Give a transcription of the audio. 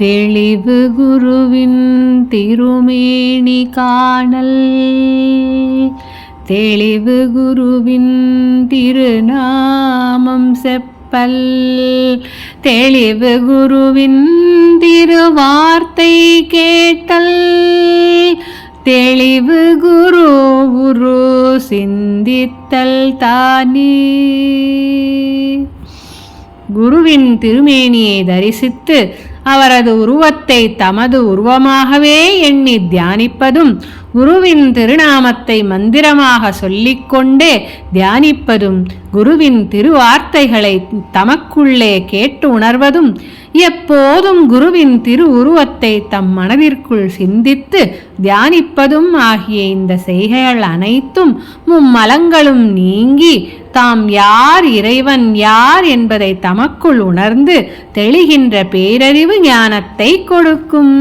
தெளிவு குருவின் திருமேனி காணல். தெளிவு குருவின் திருநாமம் செப்பல். தெளிவு குருவின் திருவார்த்தை கேட்டல். தெளிவு குரு குரு சிந்தித்தல் தானே. குருவின் திருமேனியை தரிசித்து அவரது உருவத்தை தமது உருவமாகவே எண்ணி தியானிப்பதும் குருவின் திருநாமத்தை மந்திரமாக சொல்லிக்கொண்டே தியானிப்பதும் குருவின் திருவார்த்தைகளை தமக்குள்ளே கேட்டு உணர்வதும் எப்போதும் குருவின் திரு உருவத்தை தம் மனதிற்குள் சிந்தித்து தியானிப்பதும் ஆகிய இந்த செய்கைகள் அனைத்தும் மும்மலங்களும் நீங்கி தாம் யார் இறைவன் யார் என்பதை தமக்குள் உணர்ந்து தெளிகின்ற பேரறிவு ஞானத்தை கொடுக்கும்.